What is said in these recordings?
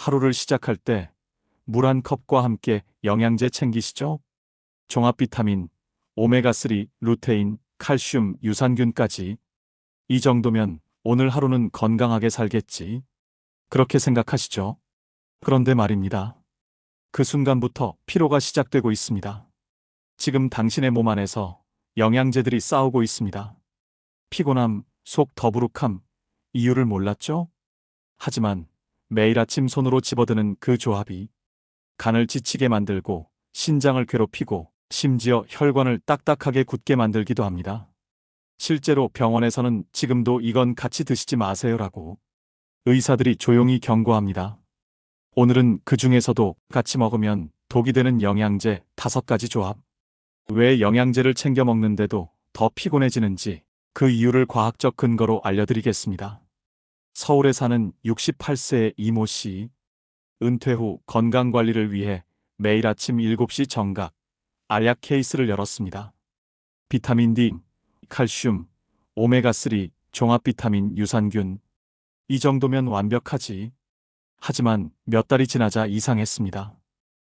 하루를 시작할 때 물 한 컵과 함께 영양제 챙기시죠? 종합 비타민, 오메가3, 루테인, 칼슘, 유산균까지. 이 정도면 오늘 하루는 건강하게 살겠지. 그렇게 생각하시죠? 그런데 말입니다. 그 순간부터 피로가 시작되고 있습니다. 지금 당신의 몸 안에서 영양제들이 싸우고 있습니다. 피곤함, 속 더부룩함, 이유를 몰랐죠? 하지만 매일 아침 손으로 집어드는 그 조합이 간을 지치게 만들고 신장을 괴롭히고 심지어 혈관을 딱딱하게 굳게 만들기도 합니다. 실제로 병원에서는 지금도 이건 같이 드시지 마세요라고 의사들이 조용히 경고합니다. 오늘은 그 중에서도 같이 먹으면 독이 되는 영양제 다섯 가지 조합. 왜 영양제를 챙겨 먹는데도 더 피곤해지는지 그 이유를 과학적 근거로 알려드리겠습니다. 서울에 사는 68세의 이모 씨. 은퇴 후 건강 관리를 위해 매일 아침 7시 정각 알약 케이스를 열었습니다. 비타민 D, 칼슘, 오메가3, 종합 비타민, 유산균. 이 정도면 완벽하지. 하지만 몇 달이 지나자 이상했습니다.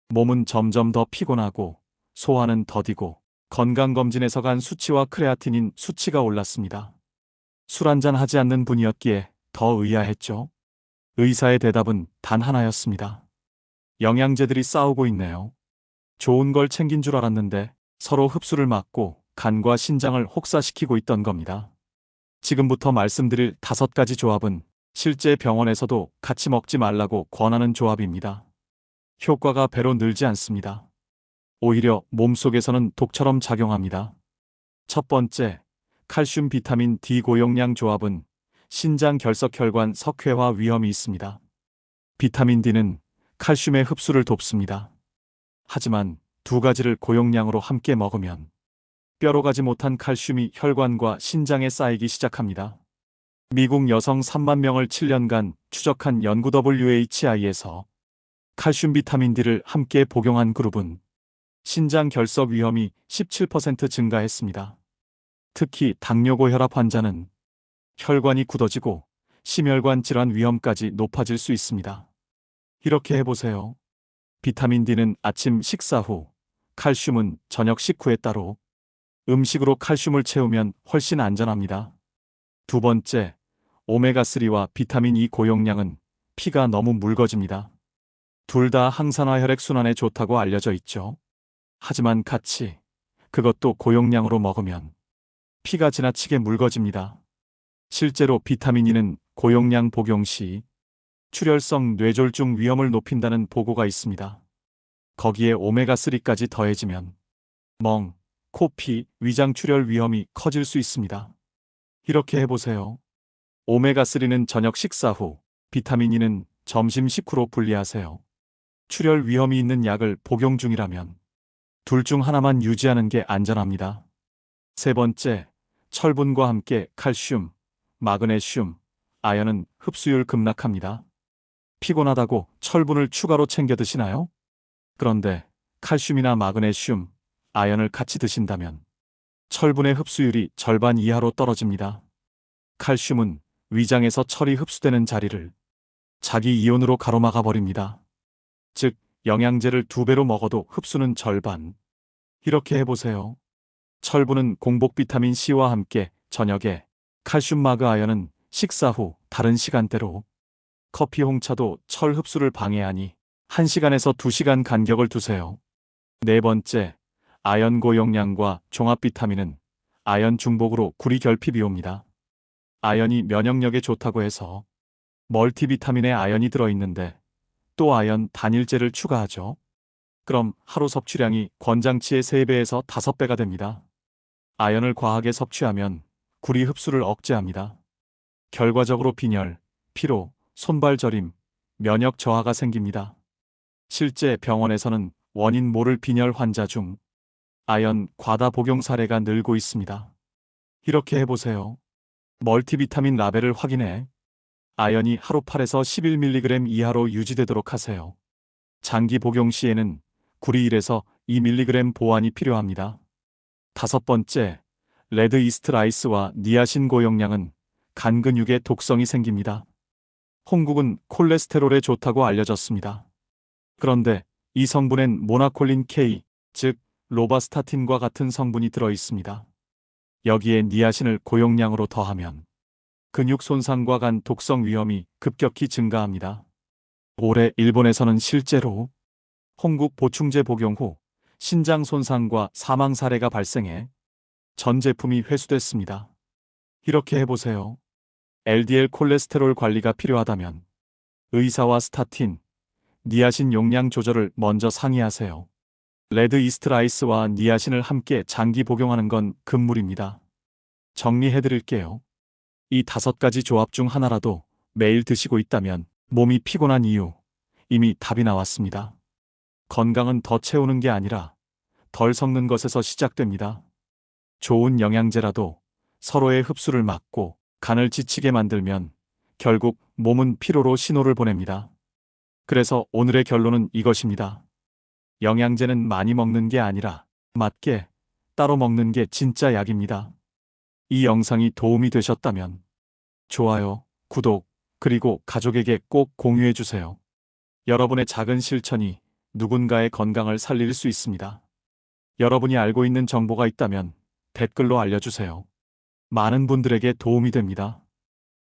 몸은 점점 더 피곤하고 소화는 더디고 건강검진에서 간 수치와 크레아틴인 수치가 올랐습니다. 술 한잔 하지 않는 분이었기에 더 의아했죠. 의사의 대답은 단 하나였습니다. 영양제들이 싸우고 있네요. 좋은 걸 챙긴 줄 알았는데 서로 흡수를 막고 간과 신장을 혹사시키고 있던 겁니다. 지금부터 말씀드릴 다섯 가지 조합은 실제 병원에서도 같이 먹지 말라고 권하는 조합입니다. 효과가 배로 늘지 않습니다. 오히려 몸속에서는 독처럼 작용합니다. 첫 번째, 칼슘 비타민 D 고용량 조합은 신장 결석 혈관 석회화 위험이 있습니다. 비타민 D는 칼슘의 흡수를 돕습니다. 하지만 두 가지를 고용량으로 함께 먹으면 뼈로 가지 못한 칼슘이 혈관과 신장에 쌓이기 시작합니다. 미국 여성 3만 명을 7년간 추적한 연구 WHI에서 칼슘 비타민 D를 함께 복용한 그룹은 신장 결석 위험이 17% 증가했습니다. 특히 당뇨 고혈압 환자는 혈관이 굳어지고 심혈관 질환 위험까지 높아질 수 있습니다. 이렇게 해보세요. 비타민 D는 아침 식사 후, 칼슘은 저녁 식후에 따로 음식으로 칼슘을 채우면 훨씬 안전합니다. 두 번째, 오메가3와 비타민 E 고용량은 피가 너무 묽어집니다. 둘 다 항산화 혈액순환에 좋다고 알려져 있죠. 하지만 같이 그것도 고용량으로 먹으면 피가 지나치게 묽어집니다. 실제로 비타민 E는 고용량 복용 시 출혈성 뇌졸중 위험을 높인다는 보고가 있습니다. 거기에 오메가3까지 더해지면 멍, 코 피, 위장 출혈 위험이 커질 수 있습니다. 이렇게 해보세요. 오메가3는 저녁 식사 후, 비타민 E는 점심 식후로 분리하세요. 출혈 위험이 있는 약을 복용 중이라면 둘 중 하나만 유지하는 게 안전합니다. 세 번째, 철분과 함께 칼슘, 마그네슘, 아연은 흡수율 급락합니다. 피곤하다고 철분을 추가로 챙겨 드시나요? 그런데 칼슘이나 마그네슘, 아연을 같이 드신다면 철분의 흡수율이 절반 이하로 떨어집니다. 칼슘은 위장에서 철이 흡수되는 자리를 자기 이온으로 가로막아 버립니다. 즉, 영양제를 두 배로 먹어도 흡수는 절반. 이렇게 해보세요. 철분은 공복 비타민 C와 함께 저녁에, 칼슘 마그 아연은 식사 후 다른 시간대로, 커피 홍차도 철 흡수를 방해하니 1시간에서 2시간 간격을 두세요. 네 번째, 아연 고용량과 종합 비타민은 아연 중복으로 구리 결핍이 옵니다. 아연이 면역력에 좋다고 해서 멀티비타민에 아연이 들어있는데 또 아연 단일제를 추가하죠. 그럼 하루 섭취량이 권장치의 3배에서 5배가 됩니다. 아연을 과하게 섭취하면 구리 흡수를 억제합니다. 결과적으로 빈혈, 피로, 손발 저림, 면역 저하가 생깁니다. 실제 병원에서는 원인 모를 빈혈 환자 중 아연 과다 복용 사례가 늘고 있습니다. 이렇게 해보세요. 멀티비타민 라벨을 확인해 아연이 하루 8에서 11mg 이하로 유지되도록 하세요. 장기 복용 시에는 구리 1에서 2mg 보완이 필요합니다. 다섯 번째, 레드 이스트 라이스와 니아신 고용량은 간 근육에 독성이 생깁니다. 홍국은 콜레스테롤에 좋다고 알려졌습니다. 그런데 이 성분엔 모나콜린 K, 즉 로바스타틴과 같은 성분이 들어 있습니다. 여기에 니아신을 고용량으로 더하면 근육 손상과 간 독성 위험이 급격히 증가합니다. 올해 일본에서는 실제로 홍국 보충제 복용 후 신장 손상과 사망 사례가 발생해 전 제품이 회수됐습니다. 이렇게 해보세요. LDL 콜레스테롤 관리가 필요하다면 의사와 스타틴, 니아신 용량 조절을 먼저 상의하세요. 레드 이스트라이스와 니아신을 함께 장기 복용하는 건 금물입니다. 정리해드릴게요. 이 다섯 가지 조합 중 하나라도 매일 드시고 있다면 몸이 피곤한 이유 이미 답이 나왔습니다. 건강은 더 채우는 게 아니라 덜 섞는 것에서 시작됩니다. 좋은 영양제라도 서로의 흡수를 막고 간을 지치게 만들면 결국 몸은 피로로 신호를 보냅니다. 그래서 오늘의 결론은 이것입니다. 영양제는 많이 먹는 게 아니라 맞게 따로 먹는 게 진짜 약입니다. 이 영상이 도움이 되셨다면 좋아요, 구독, 그리고 가족에게 꼭 공유해 주세요. 여러분의 작은 실천이 누군가의 건강을 살릴 수 있습니다. 여러분이 알고 있는 정보가 있다면 댓글로 알려주세요. 많은 분들에게 도움이 됩니다.